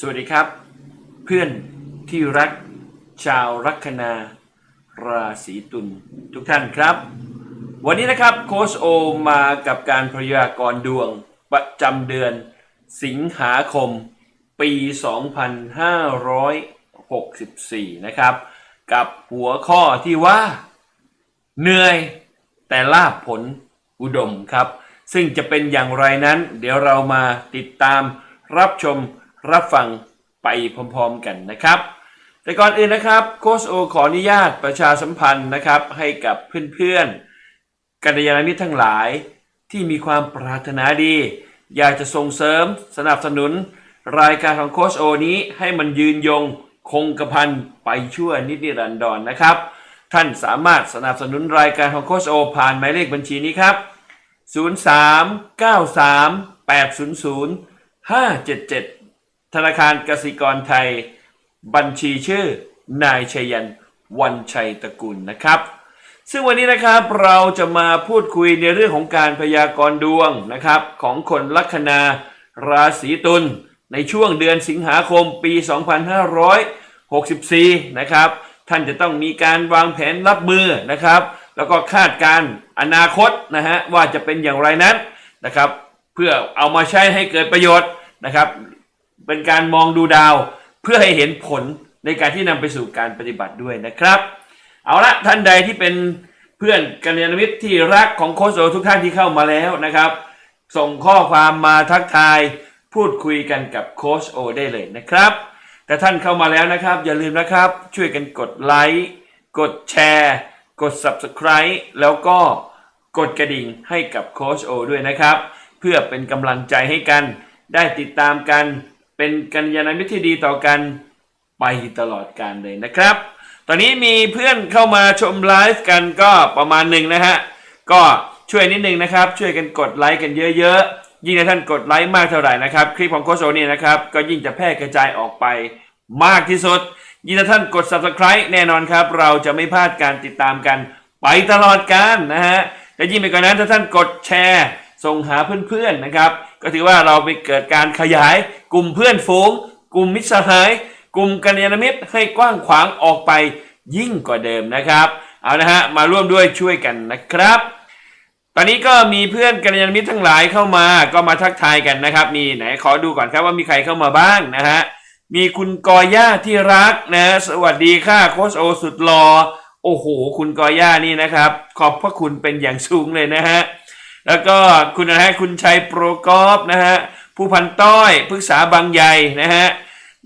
สวัสดีครับ เพื่อนที่รักชาวลัคนาราศีตุลทุกท่านครับ วันนี้นะครับโคชโอมากับการพยากรณ์ดวงประจำเดือนสิงหาคมปี 2564 นะครับ กับหัวข้อที่ว่า เหนื่อยแต่ลาบผลอุดมครับ ซึ่งจะเป็นอย่างไรนั้น เดี๋ยวเรามาติดตามรับชม รับฟังไปพร้อมๆกันนะครับ แต่ก่อนอื่นนะครับโคชโอขออนุญาตประชาสัมพันธ์นะครับ ให้กับเพื่อนๆกัลยาณมิตรทั้งหลายที่มีความปรารถนาดี อยากจะส่งเสริมสนับสนุน รายการของโคชโอนี้ให้มันยืนยงคงกระพันไปชั่วนิรันดรนะครับ ท่านสามารถสนับสนุนรายการของโคชโอผ่านหมายเลขบัญชีนี้ครับ 0393800577 ธนาคารกสิกรไทย บัญชีชื่อนายชัยยันวันชัยตระกูลนะครับ ซึ่งวันนี้นะครับเราจะมาพูดคุยในเรื่องของการพยากรณ์ดวงนะครับ ของคนลัคนาราศีตุลในช่วงเดือนสิงหาคมปี 2564 นะครับ ท่านจะต้องมีการวางแผนรับมือนะครับ แล้วก็คาดการณ์อนาคตนะฮะว่าจะเป็นอย่างไรนั้นนะครับ เพื่อเอามาใช้ให้เกิดประโยชน์นะครับ เป็นการมองดูดาวเพื่อให้เห็นผลในการที่นำไปสู่การปฏิบัติด้วยนะครับ เอาละท่านใดที่เป็นเพื่อนกัลยาณมิตรที่รักของโคชโอทุกท่านที่เข้ามาแล้วนะครับ ส่งข้อความมาทักทายพูดคุยกันกับโคชโอได้เลยนะครับ แต่ท่านเข้ามาแล้วนะครับ อย่าลืมนะครับ ช่วยกันกดไลค์กดแชร์กด Subscribe แล้วก็กดกระดิ่งให้กับโคชโอด้วยนะครับ เพื่อเป็นกำลังใจให้กันได้ติดตามกัน เป็นกัลยาณมิตรที่ดีต่อกันไปตลอดการเลยนะครับ ตอนนี้มีเพื่อนเข้ามาชมไลฟ์กันก็ประมาณหนึ่งนะฮะ ก็ช่วยนิดนึงนะครับ ช่วยกันกดไลค์กันเยอะๆ ยิ่งถ้าท่านกดไลค์มากเท่าไหร่นะครับ คลิปของโคชโอเนี่ยนะครับ ก็ยิ่งจะแพร่กระจายออกไปมากที่สุด ยิ่งถ้าท่านกด subscribe แน่นอนครับ เราจะไม่พลาดการติดตามกันไปตลอดการนะฮะและยิ่งไปกว่านั้นถ้าท่านกดแชร์ส่งหาเพื่อนๆนะครับ ก็ถือว่าเราไปเกิดการขยายกลุ่มเพื่อนฝูง กลุ่มมิตรสหาย กลุ่มกัลยาณมิตรให้กว้างขวางออกไปยิ่งกว่าเดิมนะครับเอานะฮะมาร่วมด้วยช่วยกันนะครับ ตอนนี้ก็มีเพื่อนกัลยาณมิตรทั้งหลายเข้ามาก็มาทักทายกันนะครับนี่ไหนขอดูก่อนครับว่ามีใครเข้ามาบ้างนะฮะมีคุณกอย่าที่รักนะสวัสดีค่ะโคชโอสุดหลอโอ้โห คุณกอย่านี่นะครับ ขอบพระคุณเป็นอย่างสูงเลยนะฮะ แล้วก็คุณนะฮะคุณชัยโปรกอฟนะฮะผู้พันต้อยพฤกษาบางใหญ่นะฮะ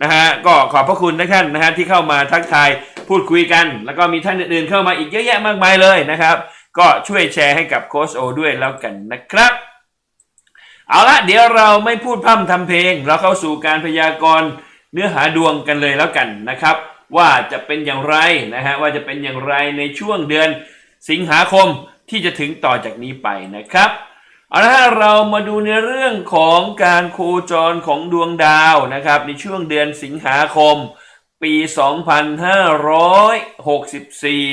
นะฮะก็ขอบพระคุณทุกท่านนะฮะที่เข้ามาทักทายพูดคุยกัน แล้วก็มีท่านอื่นๆเข้ามาอีกเยอะแยะมากมายเลยนะครับ ก็ช่วยแชร์ให้กับโค้ชโอด้วยแล้วกันนะครับ เอาละเดี๋ยวเราไม่พูดพร่ำทำเพลง เราเข้าสู่การพยากรณ์เนื้อหาดวงกันเลยแล้วกันนะครับ ว่าจะเป็นอย่างไรนะฮะว่าจะเป็นอย่างไรในช่วงเดือนสิงหาคม ที่จะถึงต่อจากนี้ไปนะครับเอาละเรามาดูในเรื่องของการโคจรของดวงดาวนะครับ ในช่วงเดือนสิงหาคม ปี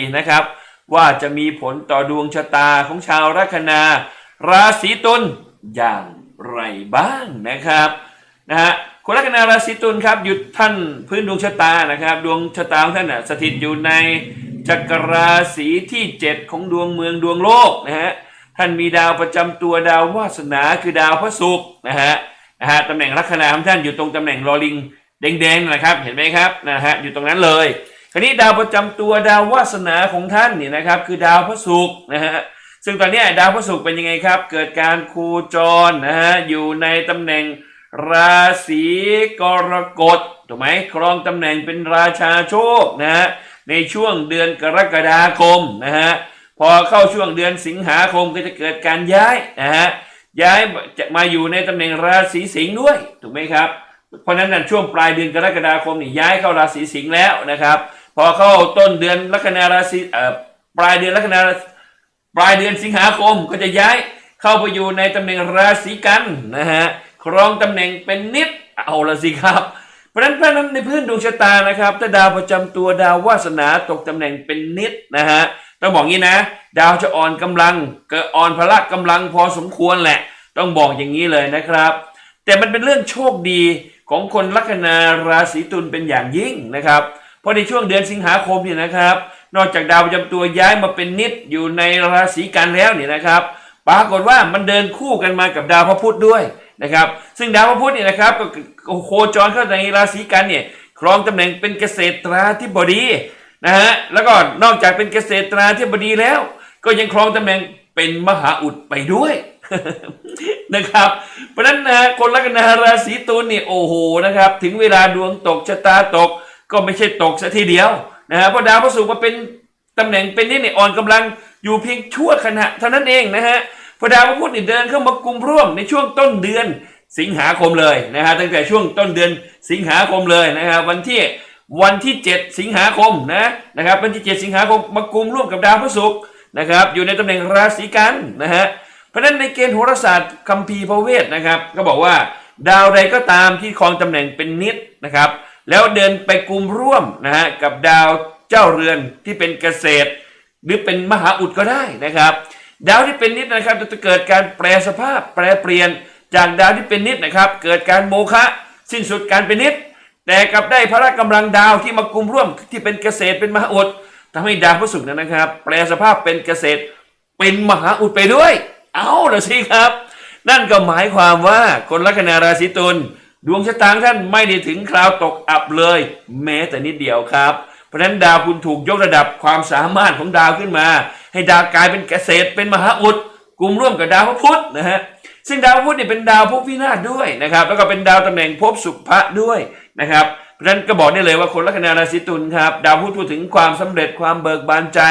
2564 นะครับ ว่าจะมีผลต่อดวงชะตาของชาวลัคนา ราศีตุลอย่างไรบ้างนะครับนะฮะคนลัคนาราศีตุลครับหยุดท่านพื้นดวงชะตานะครับ ดวงชะตาของท่านน่ะสถิตอยู่ใน จักรราศีที่7ของดวงเมืองดวงโลกนะฮะท่านมีดาวประจำตัวดาววาสนาคือดาวพระศุกร์นะฮะนะฮะตำแหน่งลัคนาของท่านอยู่ตรงตำแหน่งลอลิงแดงๆนะครับเห็นไหมครับนะฮะอยู่ตรงนั้นเลยคราวนี้ดาวประจำตัวดาววาสนาของท่านนี่นะครับคือดาวพระศุกร์นะฮะซึ่งตอนนี้ดาวพระศุกร์เป็นยังไงครับ เกิดการโคจรนะฮะอยู่ในตำแหน่งราศีกรกฎถูกไหมครองตำแหน่งเป็นราชาโชคนะฮะ ในช่วงเดือนกรกฎาคมนะฮะพอเข้าช่วงเดือนสิงหาคมก็จะเกิดการย้ายนะฮะย้ายจะมาอยู่ในตำแหน่งราศีสิงห์ด้วยถูกไหมครับ เพราะฉะนั้นนช่วงปลายเดือนกรกฎาคมนี่ย้ายเข้าราศีสิงห์แล้วนะครับ พอเข้าต้นเดือนลัคนาราศีเอ่อปลายเดือนลัคนาปลายเดือนสิงหาคมก็จะย้ายเข้าไปอยู่ในตำแหน่งราศีกันนะฮะครองตำแหน่งเป็นนิดเอาละสิครับ เพราะฉะนั้นเพราะนั้นในพื้นดวงชะตานะครับถ้าดาวประจำตัวดาววาสนาตกตำแหน่งเป็นนิดนะฮะต้องบอกงี้นะ ดาวจะอ่อนกำลังเกิดอ่อนพละกำลังพอสมควรแหละ ต้องบอกอย่างนี้เลยนะครับ แต่มันเป็นเรื่องโชคดีของคนลัคนาราศีตุลเป็นอย่างยิ่งนะครับ เพราะในช่วงเดือนสิงหาคมเนี่ยนะครับ นอกจากดาวประจำตัวย้ายมาเป็นนิดอยู่ในราศีกันแล้วเนี่ยนะครับ ปรากฏว่ามันเดินคู่กันมากับดาวพระพุธด้วย นะครับ ซึ่งดาวพระพุธเนี่ยนะครับก็โคจรเข้าในราศีกันเนี่ยครองตำแหน่งเป็นเกษตราธิบดีนะฮะแล้วก็นอกจากเป็นเกษตราธิบดีแล้ว ก็ยังครองตำแหน่งเป็นมหาอุดไปด้วยนะครับ เพราะฉะนั้นนะคนลัคนาราศีตุลเนี่ยโอ้โหนะครับ ถึงเวลาดวงตกชะตาตก ก็ไม่ใช่ตกซะทีเดียวนะฮะเพราะดาวพระศุกร์มาเป็นตำแหน่งเป็นนี่เนี่ยอ่อนกำลังอยู่เพียงชั่วขณะเท่านั้นเองนะฮะ พอดาวพระพุธเดินเข้ามากลุ่มร่วมในช่วงต้นเดือนสิงหาคมเลยนะฮะตั้งแต่ช่วงต้นเดือนสิงหาคมเลยนะฮะวันที่วันที่ 7 สิงหาคมนะนะครับวันที่ 7 สิงหาคมมากลุ่มร่วมกับดาวพระศุกร์นะครับอยู่ในตำแหน่งราศีกันนะฮะเพราะฉะนั้นในเกณฑ์โหราศาสตร์คัมภีร์พระเวทนะครับก็บอกว่าดาวใดก็ตามที่ครองตำแหน่งเป็นนิดนะครับแล้วเดินไปกลุ่มร่วมนะฮะกับดาวเจ้าเรือนที่เป็นเกษตร หรือเป็นมหาอุดก็ได้นะครับ ดาวที่เป็นนิดนะครับจะเกิดการแปรสภาพแปรเปลี่ยนจากดาวที่เป็นนิดนะครับ เกิดการโมฆะสิ้นสุดการเป็นนิด แต่กลับได้พละกำลังดาวที่มากลุ่มร่วมที่เป็นเกษตรเป็นมหาอุดทำให้ดาวพฤหัสนั้นนะครับ แปลสภาพเป็นเกษตรเป็นมหาอุดไปด้วย เอาละสิครับ นั่นก็หมายความว่าคนลัคนาราศีตุลดวงชะตางท่านไม่ได้ถึงคราวตกอับเลย แม้แต่นิดเดียวครับ ราะฉะนั้นดาวคุณถูกยกระดับความสามารถของดาวขึ้นมา ให้ดาวกลายเป็นเกษตรเป็นมหาอุดกลุ่มร่วมกับดาวพระพุธนะฮะซึ่งดาวพุธเนี่ยเป็นดาวภพวินาศด้วยนะครับ แล้วก็เป็นดาวตำแหน่งภพสุภะด้วยนะครับเพราะฉะนั้นก็บอกได้เลยว่าคนลัคนาราศีตุลครับดาวพุธพูดถึงความสำเร็จความเบิกบานใจ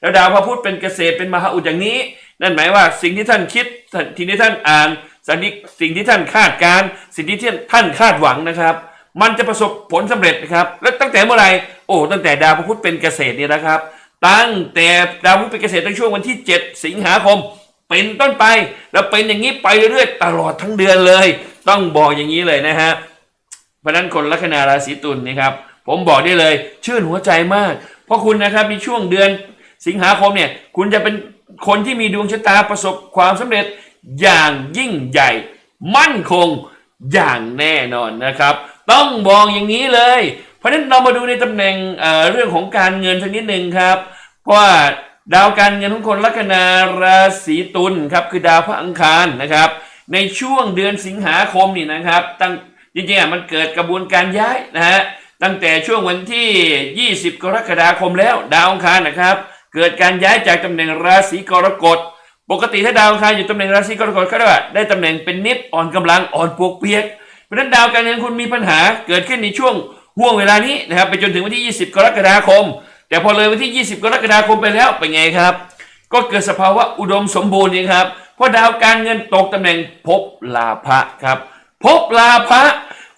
แล้วดาวพระพุธเป็นเกษตรเป็นมหาอุดอย่างนี้ นั่นหมายว่าสิ่งที่ท่านคิดสิ่งที่ท่านอ่านสิ่งที่สิ่งที่ท่านคาดการ สิ่งที่ท่านคาดหวังนะครับ มันจะประสบผลสำเร็จนะครับ และตั้งแต่เมื่อไหร่ โอ้ตั้งแต่ดาวพุธเป็นเกษตรเนี่ยนะครับ ตั้งแต่ดาวพุธเป็นเกษตรในช่วงวันที่ 7 สิงหาคม เป็นต้นไปแล้วเป็นอย่างนี้ไปเรื่อยๆตลอดทั้งเดือนเลย ต้องบอกอย่างนี้เลยนะฮะเพราะนั้นคนลัคนาราศีตุลนี่ครับ ผมบอกได้เลย ชื่นหัวใจมาก เพราะคุณนะครับในช่วงเดือนสิงหาคมเนี่ยคุณจะเป็นคนที่มีดวงชะตาประสบความสำเร็จอย่างยิ่งใหญ่ มั่นคงอย่างแน่นอนนะครับ ต้องบอกอย่างนี้เลย ราะฉะนั้นเรามาดูในตำแหน่งเเรื่องของการเงินสักนิดหนึ่งครับเพราะว่าดาวการเงินของคนลัคนาราศีตุลครับคือดาวพระอังคารนะครับ ในช่วงเดือนสิงหาคมนี่นะครับตั้งจริงๆมันเกิดกระบวนการย้ายนะฮะตั้งแต่ช่วงวันที่ 20 กรกฎาคมแล้วดาวอังคารนะครับ เกิดการย้ายจากตำแหน่งราศีกรกฎปกติถ้าดาวอังคารอยู่ตำแหน่งราศีกรกฎเขาเรียกว่าได้ตำแหน่งเป็นนิดอ่อนกำลังอ่อนปวกเปียกเพราะฉะนั้นดาวการเงินคุณมีปัญหาเกิดขึ้นในช่วง ห่วงเวลานี้นะครับไปจนถึงวันที่ 20 กรกฎาคม แต่พอเลยวันที่ 20 กรกฎาคมไปแล้วเป็นไงครับ ก็เกิดสภาวะอุดมสมบูรณ์นี่ครับเพราะดาวการเงินตกตำแหน่งภพลาภะครับภพลาภะ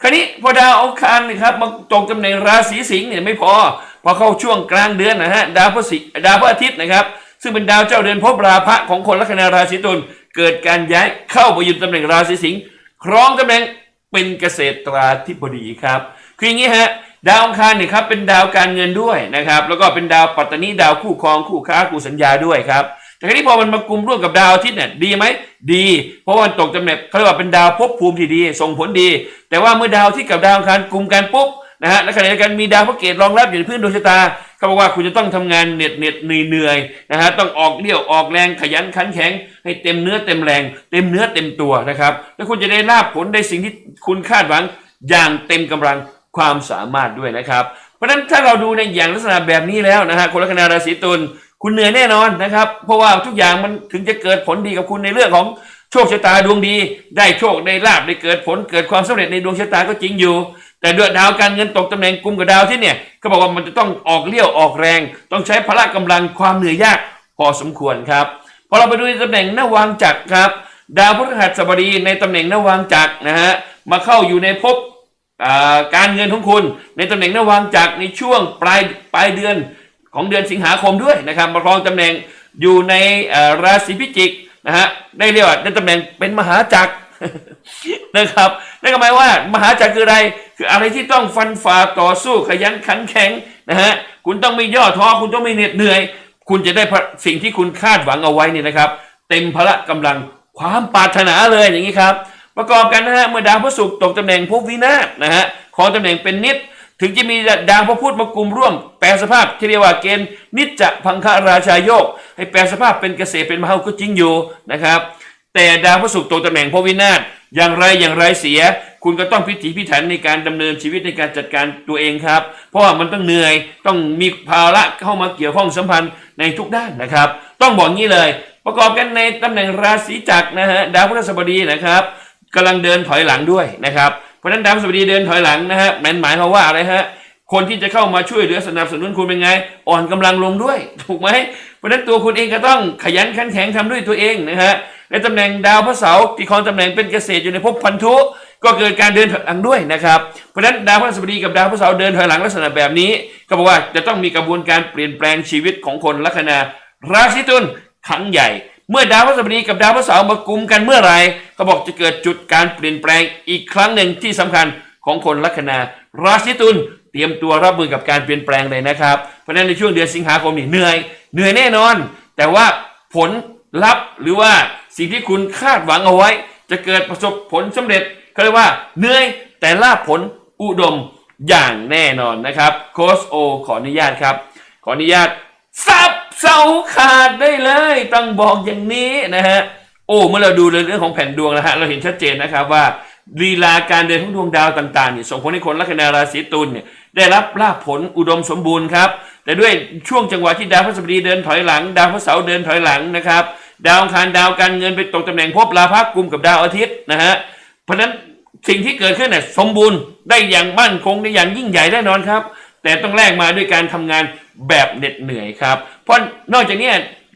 คราวนี้พอดาวอังคารนะครับมาตกตำแหน่งราศีสิงห์เนี่ยไม่พอพอเข้าช่วงกลางเดือนนะฮะดาวพฤศิดาวพระอาทิตย์นะครับ ซึ่งเป็นดาวเจ้าเดือนภพลาภะของคนลัคนาราศีตุลเกิดการย้ายเข้าไปอยู่ตำแหน่งราศีสิงห์ครองตำแหน่งเป็นเกษตราธิบดีครับ คืออย่างนี้ฮะดาวอังคารเนี่ยครับเป็นดาวการเงินด้วยนะครับ แล้วก็เป็นดาวปัตตานีดาวคู่ครองคู่ค้าคู่สัญญาด้วยครับแต่คราวนี้พอมันมากลุ่มร่วมกับดาวอาทิตย์เนี่ยดีไหมดี เพราะมันตกตำแหน่งเขาเรียกว่าเป็นดาวภพภูมิที่ดี ส่งผลดี แต่ว่าเมื่อดาวอาที่กับดาวอังคารกลุ่มกันปุ๊บนะฮะและขณะเดียวกันมีดาวพระเกตรองรับอยู่ในพื้นดวงชะตาเขาบอกว่าคุณจะต้องทำงานเหน็ดเหน็ดเหนื่อยเหนื่อยนะฮะต้องออกเลี้ยวออกแรงขยันขันแข็ง ให้เต็มเนื้อเต็มแรง เต็มเนื้อเต็มตัวนะครับ แล้วคุณจะได้ลาบผลได้สิ่งที่คุณคาดหวังอย่างเต็มกำลัง ความสามารถด้วยนะครับ เพราะฉะนั้นถ้าเราดูในอย่างลักษณะแบบนี้แล้วนะฮะคนลัคนาราศีตุลคุณเหนื่อยแน่นอนนะครับ เพราะว่าทุกอย่างมันถึงจะเกิดผลดีกับคุณในเรื่องของโชคชะตาดวงดี ได้โชคได้ลาบได้เกิดผลเกิดความสำเร็จในดวงชะตาก็จริงอยู่ แต่ด้วยดาวการเงินตกตำแหน่งกลุ่มกับดาวที่เนี่ยเขาบอกว่ามันจะต้องออกเลี้ยวออกแรง ต้องใช้พละกำลังความเหนื่อยยากพอสมควรครับพอเราไปดูในตำแหน่งนวางจักรครับ ดาวพฤหัสบดีในตำแหน่งนวางจักรนะฮะมาเข้าอยู่ในภพ การเงินของคุณในตำแหน่งนวางจักรในช่วงปลายปลายเดือนของเดือนสิงหาคมด้วยนะครับมาครองตำแหน่งอยู่ในราศีพิจิกนะฮะได้เรียกว่าในตำแหน่งเป็นมหาจักรนะครับนั่นก็หมายว่ามหาจักรคืออะไร คืออะไรที่ต้องฟันฝ่าต่อสู้ขยันขันแข็งนะฮะคุณต้องไม่ย่อท้อคุณต้องไม่เหน็ดเหนื่อย คุณจะได้สิ่งที่คุณคาดหวังเอาไว้นี่นะครับ เต็มพละกำลังความปรารถนาเลยอย่างนี้ครับ ประกอบกันนะฮะเมื่อดาวพระศุกร์ตกตำแหน่งภพวินาศนะฮะของตำแหน่งเป็นนิด ถึงจะมีดาวพระพุธมากลุ่มร่วม แปลสภาพที่เรียกว่าเกณฑ์นิจจะพังคราชาโยก ให้แปลสภาพเป็นเกษตรเป็นมหาก็จริงอยู่นะครับ แต่ดาวพระศุกร์ตกตำแหน่งภพวินาศอย่างไรอย่างไรเสีย คุณก็ต้องพิถีพิถันในการดำเนินชีวิตในการจัดการตัวเองครับ เพราะว่ามันต้องเหนื่อยต้องมีภาระเข้ามาเกี่ยวข้องสัมพันธ์ในทุกด้านนะครับ ต้องบอกงี้เลย ประกอบกันในตำแหน่งราศีจักรนะฮะดาวพฤหัสบดีนะครับ กำลังเดินถอยหลังด้วยนะครับเพราะฉะนั้นดาวพฤหัสบดีเดินถอยหลังนะฮะมันหมายความว่าอะไรฮะคนที่จะเข้ามาช่วยเหลือสนับสนุนคุณเป็นไง อ่อนกำลังลงด้วย ถูกไหมเพราะฉะนั้นตัวคุณเองก็ต้องขยันขันแข็งทำด้วยตัวเองนะฮะในตำแหน่งดาวพระเสาร์ที่ครองตำแหน่งเป็นเกษตรอยู่ในภพพันธุก็เกิดการเดินถอยหลังด้วยนะครับเพราะฉะนั้นดาวพฤหัสบดีกับดาวพระเสาร์เดินถอยหลังลักษณะแบบนี้ ก็บอกว่าจะต้องมีกระบวนการเปลี่ยนแปลงชีวิตของคนลัคนาราศีตุลครั้งใหญ่ เมื่อดาวพฤหัสบดีกับดาวพระเสาร์มากุมกันเมื่อไหรเขาบอกจะเกิดจุดการเปลี่ยนแปลงอีกครั้งหนึ่งที่สำคัญของคนลัคนา ราศีตุลเตรียมตัวรับมือกับการเปลี่ยนแปลงเลยนะครับ เพราะฉะนั้นในช่วงเดือนสิงหาคมนี่เหนื่อยเหนื่อยแน่นอน แต่ว่าผลลัพธ์หรือว่าสิ่งที่คุณคาดหวังเอาไว้ จะเกิดประสบผลสำเร็จเขาเรียกว่าเหนื่อยแต่ลาผลอุดมอย่างแน่นอนนะครับโคชโอขออนุญาตครับ ขออนุญาตสับ เสาขาดได้เลยต้องบอกอย่างนี้นะฮะโอ้เมื่อเราดูเรื่องของแผ่นดวงนะฮะเราเห็นชัดเจนนะครับว่าลีลาการเดินของดวงดาวต่างๆเนี่ยส่งผลให้คนลัคนาราศีตุลเนี่ยได้รับลาภผลอุดมสมบูรณ์ครับแต่ด้วยช่วงจังหวะที่ดาวพฤหัสบดีเดินถอยหลัง ดาวพฤหัสเสาร์เดินถอยหลังนะครับ ดาวคารดาวการเงินไปตกตำแหน่งภพลาภะกุมกับดาวอาทิตย์นะฮะเพราะฉะนั้นสิ่งที่เกิดขึ้นเนี่ยสมบูรณ์ได้อย่างมั่นคงได้อย่างยิ่งใหญ่แน่นอนครับ แต่ต้องแลกมาด้วยการทำงาน แบบเหน็ดเหนื่อยครับ เพราะนอกจากนี้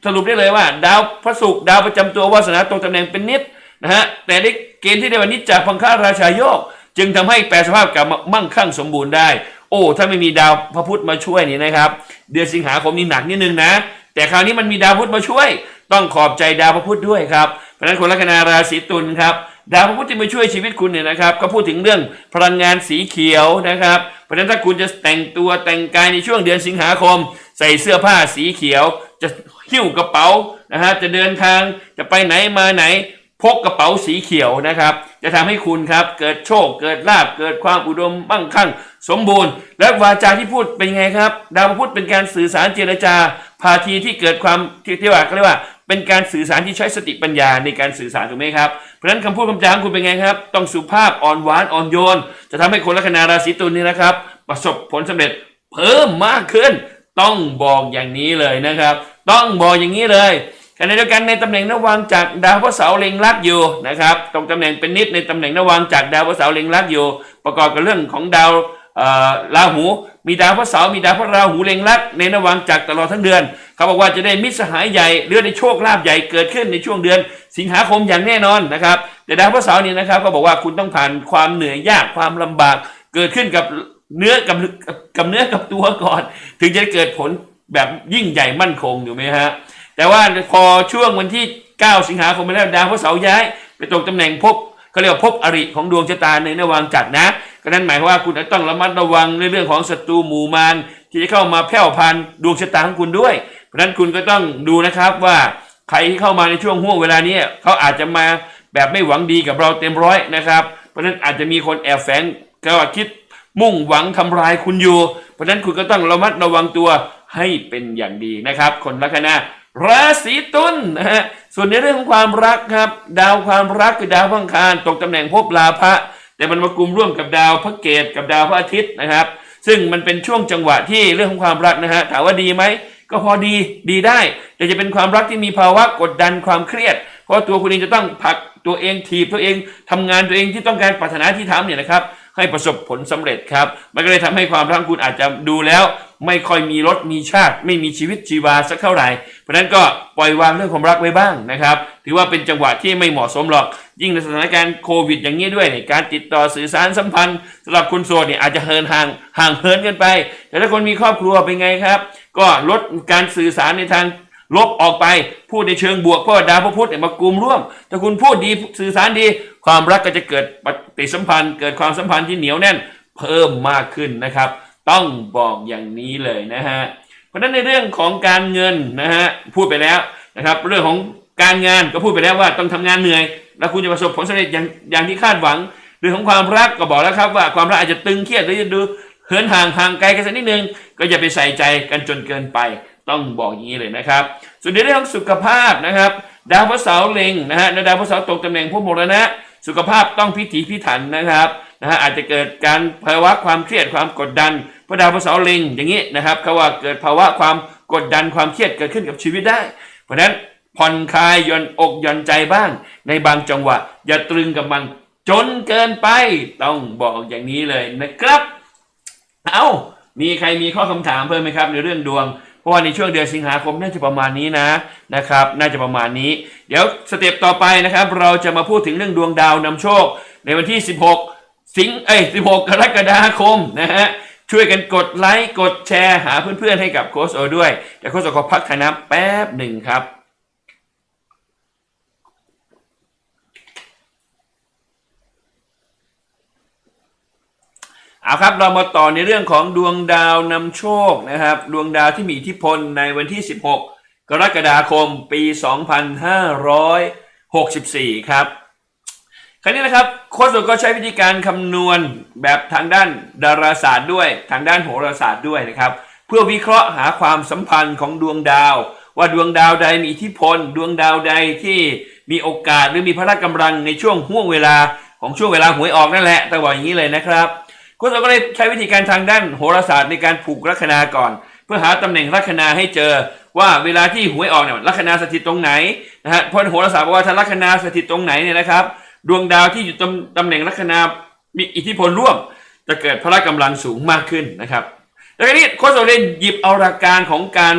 สรุปได้เลยว่า ดาวพระศุกร์ดาวประจำตัววาสนาตกตำแหน่งเป็นนิดนะฮะแต่ได้เกณฑ์ที่ได้วันนิจจากพังค่าราชาโยก จึงทำให้แปลสภาพกลับมามั่งคั่งสมบูรณ์ได้ โอ้ถ้าไม่มีดาวพระพุธมาช่วยนี่นะครับ เดือนสิงหาคมนี่หนักนิดนึงนะ แต่คราวนี้มันมีดาวพุธมาช่วย ต้องขอบใจดาวพระพุธด้วยครับเพราะฉะนั้นคนลัคนาราศีตุลครับ ดาวพระพุธที่มาช่วยชีวิตคุณเนี่ยนะครับ ก็พูดถึงเรื่องพลังงานสีเขียวนะครับเพราะฉะนั้นถ้าคุณจะแต่งตัวแต่งกายในช่วงเดือนสิงหาคม ใส่เสื้อผ้าสีเขียว จะหิ้วกระเป๋านะฮะจะเดินทางจะไปไหนมาไหน พกกระเป๋าสีเขียวนะครับ จะทำให้คุณครับเกิดโชคเกิดลาบเกิดความอุดมมั่งคั่ง สมบูรณ์ และวาจาที่พูดเป็นไงครับ ดาวพุธเป็นการสื่อสารเจรจาพาทีที่เกิดความที่ว่าเขาเรียกว่า เป็นการสื่อสารที่ใช้สติปัญญาในการสื่อสารถูกไหมครับ เพราะฉะนั้นคำพูดคำจาของคุณเป็นไงครับ ต้องสุภาพอ่อนหวานอ่อนโยน จะทำให้คนลัคนาราศีตุลนี่นะครับ ประสบผลสำเร็จเพิ่มมากขึ้น ต้องบอกอย่างนี้เลยนะครับ ต้องบอกอย่างนี้เลยขณะเดียวกันในตำแหน่งนวังจากดาวพระเสาร์เล็งลักอยู่นะครับ ตรงตำแหน่งเป็นนิดในตำแหน่งนวังจากดาวพระเสาร์เล็งลักอยู่ ประกอบกับเรื่องของดาว ราหู มีดาวพระเสาร์มีดาวพระราหูเล็งลักในนวังจากตลอดทั้งเดือน เขาบอกว่าจะได้มิตรสหายใหญ่หรือได้โชคลาภใหญ่เกิดขึ้นในช่วงเดือน สิงหาคมอย่างแน่นอนนะครับแต่ดาวพระเสาร์นี่นะครับก็บอกว่าคุณต้องผ่านความเหนื่อยยากความลำบาก เกิดขึ้นกับเนื้อกับกับเนื้อกับตัวก่อน ถึงจะเกิดผลแบบยิ่งใหญ่มั่นคงอยู่ไหมฮะแต่ว่าพอช่วงวันที่ 9 สิงหาคมไปแล้วดาวพระเสาร์ย้ายไปตกตำแหน่งพเขาเรียกว่าภพอริของดวงชะตาในนวังจัดนะ ก็นั้นหมายความว่าคุณต้องระมัดระวังในเรื่องของศัตรูหมู่มารที่จะเข้ามาแผ่วพันดวงชะตาของคุณด้วย เพราะฉะนั้นคุณก็ต้องดูนะครับว่าใครที่เข้ามาในช่วงห่วงเวลานี้เขาอาจจะมาแบบไม่หวังดีกับเราเต็มร้อยนะครับ เพราะฉะนั้นอาจจะมีคนแอบแฝงก็คิดมุ่งหวังทำลายคุณอยู่ เพราะฉะนั้นคุณก็ต้องระมัดระวังตัวให้เป็นอย่างดีนะครับ คนลัคนา ราศีตุลนะฮะส่วนในเรื่องของความรักครับ ดาวความรักคือดาวพังคารตกตำแหน่งภพลาภะแต่มันมากลุ่มร่วมกับดาวพระเกตกับดาวพระอาทิตย์นะครับ ซึ่งมันเป็นช่วงจังหวะที่เรื่องของความรักนะฮะถามว่าดีไหมก็พอดีดีได้ แต่จะเป็นความรักที่มีภาวะกดดันความเครียด เพราะตัวคุณเองจะต้องผลักตัวเองถีบตัวเองทำงานตัวเองที่ต้องการปรารถนาที่ทำเนี่ยนะครับ ให้ประสบผลสำเร็จครับ มันก็เลยทำให้ความรักคุณอาจจะดูแล้ว ไม่ค่อยมีรสมีชาติ ไม่มีชีวิตชีวาสักเท่าไหร่ เพราะฉะนั้นก็ปล่อยวางเรื่องความรักไว้บ้างนะครับ ถือว่าเป็นจังหวะที่ไม่เหมาะสมหรอก ยิ่งในสถานการณ์โควิด อย่างนี้ด้วยเนี่ยการติดต่อสื่อสารสัมพันธ์สำหรับคนโสดเนี่ยอาจจะเหินห่างห่างเหินกันไป แต่ถ้าคนมีครอบครัวเป็นไงครับ ก็ลดการสื่อสารในทาง ลบออกไปพูดในเชิงบวกเพราะว่าดาวพระพุธเนี่ยมากลุ่มร่วม ถ้าคุณพูดดีสื่อสารดี ความรักก็จะเกิดปฏิสัมพันธ์ เกิดความสัมพันธ์ที่เหนียวแน่นเพิ่มมากขึ้นนะครับ ต้องบอกอย่างนี้เลยนะฮะเพราะฉะนั้นในเรื่องของการเงินนะฮะพูดไปแล้วนะครับ เรื่องของการงานก็พูดไปแล้วว่าต้องทำงานเหนื่อย แล้วคุณจะประสบผลสำเร็จอย่างอย่างที่คาดหวังเรื่องของความรักก็บอกแล้วครับว่าความรักอาจจะตึงเครียดหรือจะดูเหินห่างห่างไกลกันสักนิดนึงก็อย่าไปใส่ใจกันจนเกินไป ต้องบอกอย่างนี้เลยนะครับ ส่วนในเรื่องสุขภาพนะครับดาวพระเสาร์เล็งนะฮะดาวพระเสาร์ตกตำแหน่งพวกมรณะ สุขภาพต้องพิถีพิถันนะครับนะฮะอาจจะเกิดการภาวะความเครียดความกดดันเพราะดาวพระเสาร์เล็งอย่างนี้นะครับเขาว่าเกิดภาวะความกดดันความเครียดเกิดขึ้นกับชีวิตได้ เพราะฉะนั้นผ่อนคลายย่อนอกย่อนใจบ้าง ในบางจังหวะ อย่าตรึงกับมันจนเกินไปต้องบอกอย่างนี้เลยนะครับ เอามีใครมีข้อคำถามเพิ่มไหมครับในเรื่องดวง เพราะว่าในช่วงเดือนสิงหาคมน่าจะประมาณนี้นะนะครับ น่าจะประมาณนี้ เดี๋ยวสเต็ปต่อไปนะครับ เราจะมาพูดถึงเรื่องดวงดาวนำโชค ในวันที่ 16 สิงเอ้ย16 กรกฎาคมนะฮะช่วยกันกดไลค์กดแชร์หาเพื่อนๆให้กับโค้ชโอด้วยเดี๋ยวโค้ชโอขอพักทายน้ำแป๊บหนึ่งครับ เอาครับเรามาต่อในเรื่องของดวงดาวนำโชคนะครับ ดวงดาวที่มีอิทธิพลในวันที่ 16 กรกฎาคมปี 2564 ครับ คราวนี้นะครับโค้ชก็ใช้วิธีการคำนวณแบบทางด้านดาราศาสตร์ด้วยทางด้านโหราศาสตร์ด้วยนะครับ เพื่อวิเคราะห์หาความสัมพันธ์ของดวงดาว ว่าดวงดาวใดมีอิทธิพล ดวงดาวใดที่มีโอกาสหรือมีพละกำลังในช่วงห่วงเวลาของช่วงเวลาหวยออกนั่นแหละแต่บอกอย่างนี้เลยนะครับ คุณเรก็เลยใช้วิธีการทางด้านโหราศาสตร์ในการผูกลัคนาก่อน เพื่อหาตำแหน่งลัคนาให้เจอว่าเวลาที่หวยออกเนี่ยลัคนาสถิตตรงไหนนะฮะเพราะโหราศาสตร์บอกว่าถ้าลัคนาสถิตตรงไหนเนี่ยนะครับ ดวงดาวที่อยู่ตำตำแหน่งลัคนามีอิทธิพลร่วม จะเกิดพละกำลังสูงมากขึ้นนะครับแล้วทีนี้โค้ชโอเลนหยิบเอาหลักการของการ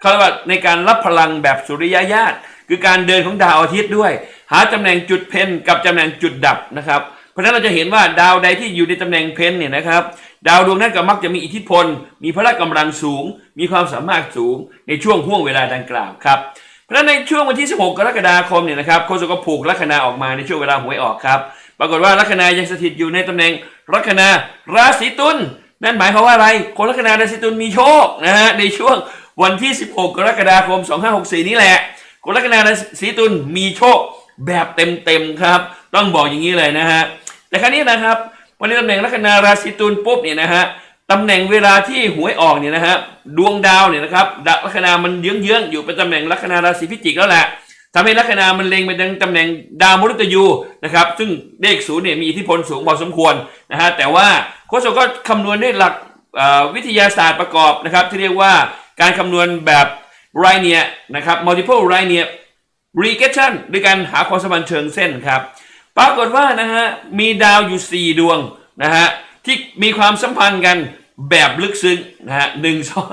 เขาเรียกว่าในการรับพลังแบบสุริยญาตคือการเดินของดาวอาทิตย์ด้วย หาตำแหน่งจุดเพนกับตำแหน่งจุดดับนะครับ ราะฉะนั้นเราจะเห็นว่าดาวใดที่อยู่ในตำแหน่งเพนเนี่ยนะครับ ดาวดวงนั้นก็มักจะมีอิทธิพล มีพละกำลังสูง มีความสามารถสูงในช่วงห่วงเวลาดังกล่าวครับเพราะฉะนั้นในช่วงวันที่ 16 กรกฎาคมเนี่ยนะครับโคชก็ผูกลัคนาออกมาในช่วงเวลาหวยออกครับ ปรากฏว่าลัคนายังสถิตอยู่ในตำแหน่งลัคนาราศีตุลนั่นหมายความว่าอะไรคนลัคนาราศีตุลมีโชคนะฮะในช่วงวันที่ 16 กรกฎาคม 2564 นี่แหละคนลัคนาราศีตุลมีโชคแบบเต็มๆครับ ต้องบอกอย่างนี้เลยนะฮะ แต่ครั้นี้นะครับ วันนี้ตำแหน่งลัคนาราศีตุลปุ๊บเนี่ยนะฮะตำแหน่งเวลาที่หวยออกเนี่ยนะฮะดวงดาวเนี่ยนะครับดลัคนามันเยื้องๆอยู่เป็นตำแหน่งลัคนาราศีพิจิกแล้วแหละทำให้ลัคนามันเล็งไปทางตำแหน่งดาวมฤตยูนะครับซึ่งเลขศูนย์เนี่ยมีอิทธิพลสูงพอสมควรนะฮะแต่ว่าโค้ชก็คำนวณด้วยหลักวิทยาศาสตร์ประกอบนะครับที่เรียกว่าการคำนวณแบบไรเนียนะครับ multiple r i n e a regression ด้วยการหาความสัมพันธ์เชิงเส้นครับ ปรากฏว่านะฮะมีดาวอยู่ 4 ดวงนะฮะที่มีความสัมพันธ์กันแบบลึกซึ้งนะฮะหนึ่งสอง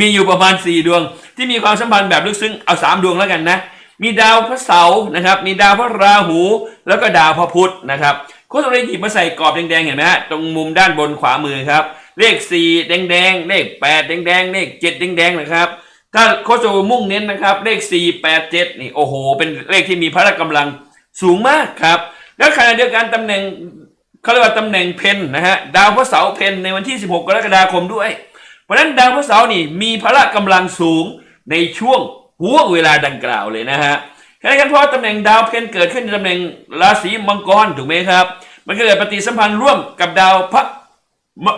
มีอยู่ประมาณ 4 ดวง ที่มีความสัมพันธ์แบบลึกซึ้งเอา 3 ดวงแล้วกันนะ มีดาวพระเสาร์นะครับมีดาวพระราหู แล้วก็ดาวพระพุธนะครับโค้ชเลยหยิบมาใส่กรอบแดงๆเห็นไหมฮะตรงมุมด้านบนขวามือครับ เลข 4 แดงๆ เลข 8 แดงๆ เลข 7 แดงๆนะครับถ้าโคชโจมุ่งเน้นนะครับ เลข 4 8 7 นี่โอ้โห เป็นเลขที่มีพละกำลังสูงมากครับ แล้วขณะเดียวกันตำแหน่งเขาเรียกว่าตำแหน่งเพนนะฮะดาวพระเสาร์เพนในวันที่ 16 กรกฎาคมด้วย เพราะฉะนั้นดาวพระเสาร์นี่มีพละกำลังสูงในช่วงหัวเวลาดังกล่าวเลยนะฮะขณะเดียวกันเพราะตำแหน่งดาวเพนเกิดขึ้นในตำแหน่งราศีมังกรถูกไหมครับ มันก็เกิดปฏิสัมพันธ์ร่วมกับดาวพระ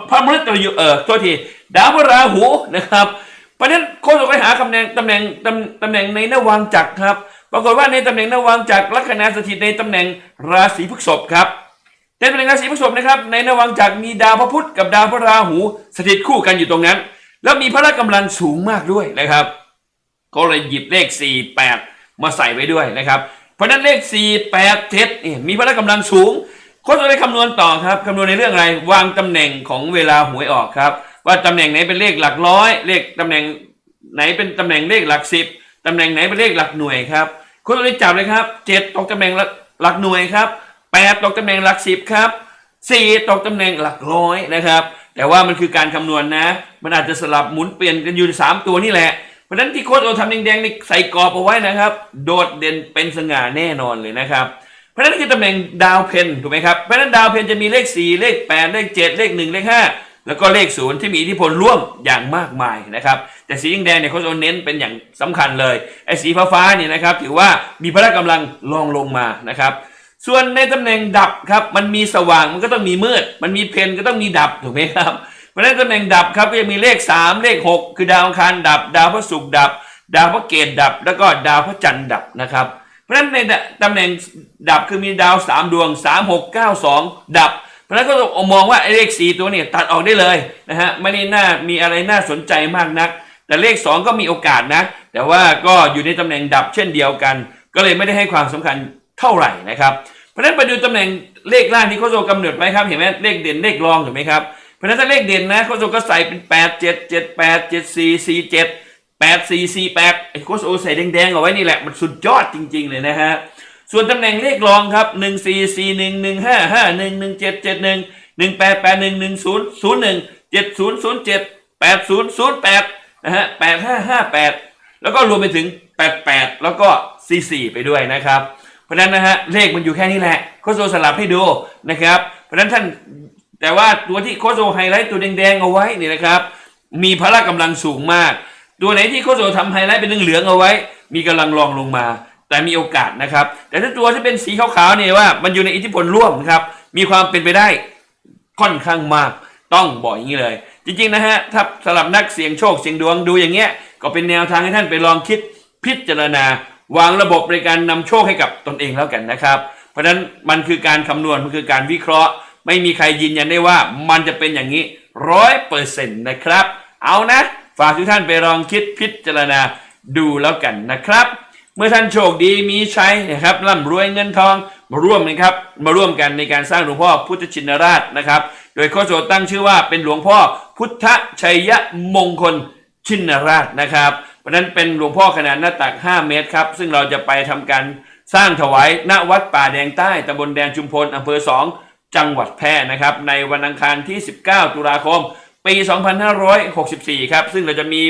พระมฤตยูเออโทษทีดาวพระราหูนะครับ เพราะฉะนั้นโค้ชไปหาตำแหน่งตำแหน่งตำตำแหน่งในนวังจักรครับ ปรากฏว่าในตำแหน่งนวังจักรลัคนาสถิตในตำแหน่งราศีพฤษภครับในตำแหน่งราศีพฤษภนะครับในนวังจักรมีดาวพระพุธกับดาวพระราหูสถิตคู่กันอยู่ตรงนั้น แล้วมีพละกำลังสูงมากด้วยนะครับ ก็เลยหยิบเลข 4 8 มาใส่ไว้ด้วยนะครับ เพราะฉะนั้นเลข 4 8 7นี่มีพละกำลังสูงโค้ชเลยคำนวณต่อครับคำนวณในเรื่องอะไรวางตำแหน่งของเวลาหวยออกครับ ว่าตำแหน่งไหนเป็นเลขหลักร้อย เลขตำแหน่งไหนเป็นตำแหน่งเลขหลักสิบตำแหน่งไหนเป็นเลขหลักหน่วยครับ ค้ชเลยจับเลยครับเจ็ดตกตำแหน่งหลักหน่วยครับแปดตกตำแหน่งหลักสิบครับสี่ตกตำแหน่งหลักร้อยนะครับ แต่ว่ามันคือการคำนวณนะมันอาจจะสลับหมุนเปลี่ยนกันอยู่สามตัวนี่แหละ เพราะนั้นที่โค้ชโอทำแดงๆนี่ใส่กรอบเอาไว้นะครับ โดดเด่นเป็นสง่าแน่นอนเลยนะครับ เพราะนั้นคือตำแหน่งดาวเพนถูกไหมครับ เพราะฉะนั้นดาวเพนจะมีเลข 4 เลข 8 เลข 7 เลข 1 เลข 5 แล้วก็เลขศูนย์ที่มีอิทธิพลร่วมอย่างมากมายนะครับ แต่สีแดงเนี่ยเขาจะเน้นเป็นอย่างสำคัญเลยไอ้สีฟ้าๆเนี่ยนะครับถือว่ามีพละกำลังรองลงมานะครับ ส่วนในตำแหน่งดับครับมันมีสว่างมันก็ต้องมีมืด มันมีเพนก็ต้องมีดับถูกไหมครับเพราะฉะนั้นตำแหน่งดับครับก็จะมีเลข 3 เลข 6 คือดาวอังคารดับ ดาวพระศุกร์ดับ ดาวพระเกตดับ แล้วก็ดาวพระจันทร์ดับนะครับ เพราะฉะนั้นในตำแหน่งดับคือมีดาว 3 ดวง 3 6 9 2 ดับ เพราะฉะนั้นก็ต้องมองว่าไอ้เลข4ตัวเนี่ยตัดออกได้เลยนะฮะไม่ได้น่ามีอะไรน่าสนใจมากนัก แต่เลข 2 ก็มีโอกาสนะ แต่ว่าก็อยู่ในตำแหน่งดับเช่นเดียวกัน ก็เลยไม่ได้ให้ความสำคัญเท่าไหร่นะครับเพราะฉะนั้นไปดูตำแหน่งเลขล่างที่โคโซกำหนดไว้ครับเห็นไหมเลขเด่นเลขรองถูกไหมครับเพราะฉะนั้นถ้าเลขเด่นนะโคโซก็ใส่เป็น 8 7 7 8 7 4 4 7 8 4 4 8ไอ้โคโซใส่แดงๆเอาไว้นี่แหละมันสุดยอดจริง ๆเลยนะฮะ ส่วนตำแหน่งเลขรองครับ 1 4 4 1 1 5 5 1 1 7 7 1 1 8 8 1 1 0 0 1 7 0 0 7 8 0 0 8นะฮะ8 5 5 8 แล้วก็รวมไปถึง 88 แล้วก็ 44 ไปด้วยนะครับ เพราะนั้นนะฮะเลขมันอยู่แค่นี้แหละโคโซสลับให้ดูนะครับ เพราะฉะนั้นท่านแต่ว่าตัวที่โคโซไฮไลท์ตัวแดงๆเอาไว้นี่นะครับ มีพละกำลังสูงมาก ตัวไหนที่โคโซทำไฮไลท์เป็นเหลืองๆเอาไว้ มีกำลังรองลงมา แต่มีโอกาสนะครับ แต่ถ้าตัวที่เป็นสีขาวๆเนี่ยว่า มันอยู่ในอิทธิพลร่วมนะครับ มีความเป็นไปได้ค่อนข้างมาก ต้องบอกอย่างนี้เลย จริงๆนะฮะ ถ้าสำหรับนักเสี่ยงโชคเสี่ยงดวงดูอย่างเงี้ย ก็เป็นแนวทางให้ท่านไปลองคิดพิจารณา วางระบบในการนำโชคให้กับตนเองแล้วกันนะครับ เพราะฉะนั้นมันคือการคำนวณมันคือการวิเคราะห์ ไม่มีใครยืนยันได้ว่ามันจะเป็นอย่างนี้ร้อยเปอร์เซ็นต์นะครับ เอานะ ฝากทุกท่านไปลองคิดพิจารณาดูแล้วกันนะครับ เมื่อท่านโชคดีมีใชัยนะครับร่ำรวยเงินทองมาร่วมนะครับมาร่วมกันในการสร้างหลวงพ่อพุทธชินราชนะครับ โดยโคโจตั้งชื่อว่าเป็นหลวงพ่อพุทธชัยมงคลชินราชนะครับเพราะนั้นเป็นหลวงพ่อขนาดหน้าตัก 5 เมตรครับ ซึ่งเราจะไปทำการสร้างถวายณวัดป่าแดงใต้ตำบลแดงชุมพลอำเภอ 2 จังหวัดแพร่นะครับ ในวันอังคารที่ 19 ตุลาคม ปี 2564 ครับ ซึ่งเราจะมี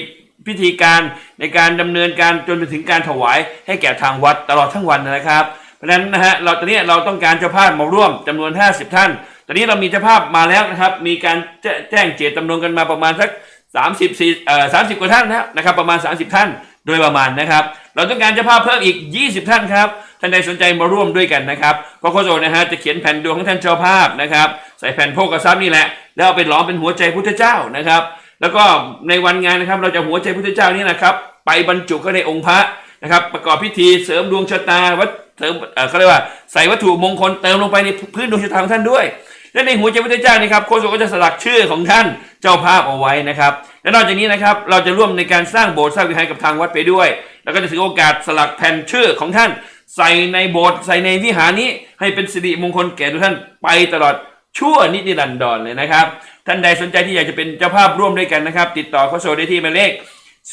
พิธีการในการดำเนินการจนไปถึงการถวายให้แก่ทางวัดตลอดทั้งวันนะครับ เพราะฉะนั้นนะฮะเราตอนนี้เราต้องการเจ้าภาพมาร่วมจำนวน 50 ท่าน ตอนนี้เรามีเจ้าภาพมาแล้วนะครับ มีการแจ้แจ้งเจตจำนงกันมาประมาณสัก30สี่เอ่อ30กว่าท่านนะนะครับ ประมาณ 30 ท่านโดยประมาณนะครับ เราต้องการเจ้าภาพเพิ่มอีก 20 ท่านครับท่านใดสนใจมาร่วมด้วยกันนะครับก็โคโจนะฮะจะเขียนแผ่นดวงของท่านเจ้าภาพนะครับ ใส่แผ่นโพกทรัพย์นี่แหละ แล้วเอาไปหล้อมเป็นหัวใจพุทธเจ้านะครับ แล้วก็ในวันงานนะครับเราจะหัวใจพุทธเจ้านี่นะครับ ไปบรรจุเข้าในองค์พระนะครับ ประกอบพิธีเสริมดวงชะตาวัดเสริมเขาเรียกว่าใส่วัตถุมงคลเติมลงไปในพื้นดวงชะตาของท่านด้วย และในหัวใจพุทธเจ้านี่ครับโคโซก็จะสลักชื่อของท่านเจ้าภาพเอาไว้นะครับและนอกจากนี้นะครับเราจะร่วมในการสร้างโบสถ์สร้างวิหารกับทางวัดไปด้วย แล้วก็จะถือโอกาสสลักแผ่นชื่อของท่าน ใส่ในโบสถ์ใส่ในวิหารนี้ให้เป็นสิริมงคลแก่ทุกท่านไปตลอด ชั่วนิรันดรเลยนะครับ ท่านใดสนใจที่อยากจะเป็นเจ้าภาพร่วมด้วยกันนะครับ ติดต่อโคโซได้ที่หมายเลข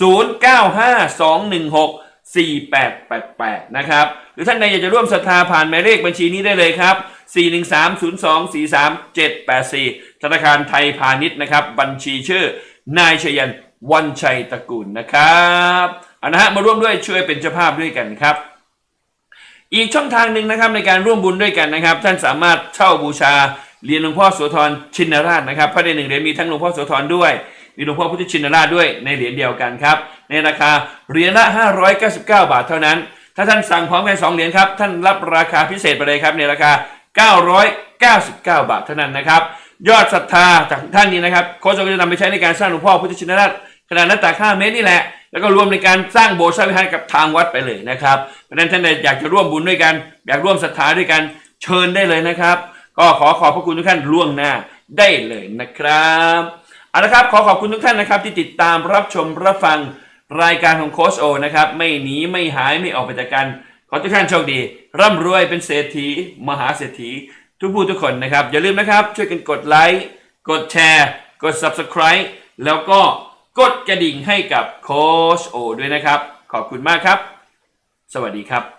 0952164888 นะครับ หรือท่านใดอยากจะร่วมศรัทธาผ่านหมายเลขบัญชีนี้ได้เลยครับ 4130243784 ธนาคารไทยพาณิชย์นะครับ บัญชีชื่อนายชยันวันชัยตระกูลนะครับเอานะฮะมาร่วมด้วยช่วยเป็นเจ้าภาพด้วยกันครับ อีกช่องทางหนึ่งนะครับในการร่วมบุญด้วยกันนะครับ ท่านสามารถเช่าบูชา เหรียญหลวงพ่อโสธรชินราชนะครับพระในหนึ่งเหรียญมีทั้งหลวงพ่อโสธรด้วย มีหลวงพ่อพุทธชินราชด้วยในเหรียญเดียวกันครับ ในราคาเหรียญละ 599 บาทเท่านั้น ถ้าท่านสั่งพร้อมกัน2เหรียญครับท่านรับราคาพิเศษไปเลยครับในราคา 999 บาทเท่านั้นนะครับยอดศรัทธาจากท่านนี้นะครับโค้ชก็จะนำไปใช้ในการสร้างหลวงพ่อพุทธชินราชขนาดหน้าตัก5เมตรนี่แหละ แล้วก็รวมในการสร้างโบสถ์สร้างวิหารกับทางวัดไปเลยนะครับเพราะฉะนั้นท่านใดอยากจะร่วมบุญด้วยกัน อยากร่วมศรัทธาด้วยกันเชิญได้เลยนะครับ ก็ขอขอบพระคุณทุกท่านล่วงหน้าได้เลยนะครับเอาละครับขอขอบคุณทุกท่านนะครับ ที่ติดตามรับชมรับฟังรายการของโคชโอนะครับ ไม่หนีไม่หายไม่ออกไปจากกันขอทุกท่านโชคดี ร่ำรวยเป็นเศรษฐี มหาเศรษฐี ทุกผู้ทุกคนนะครับ อย่าลืมนะครับ ช่วยกันกดไลค์กดแชร์ กด Subscribe แล้วก็กดกระดิ่งให้กับโคชโอด้วยนะครับ ขอบคุณมากครับ สวัสดีครับ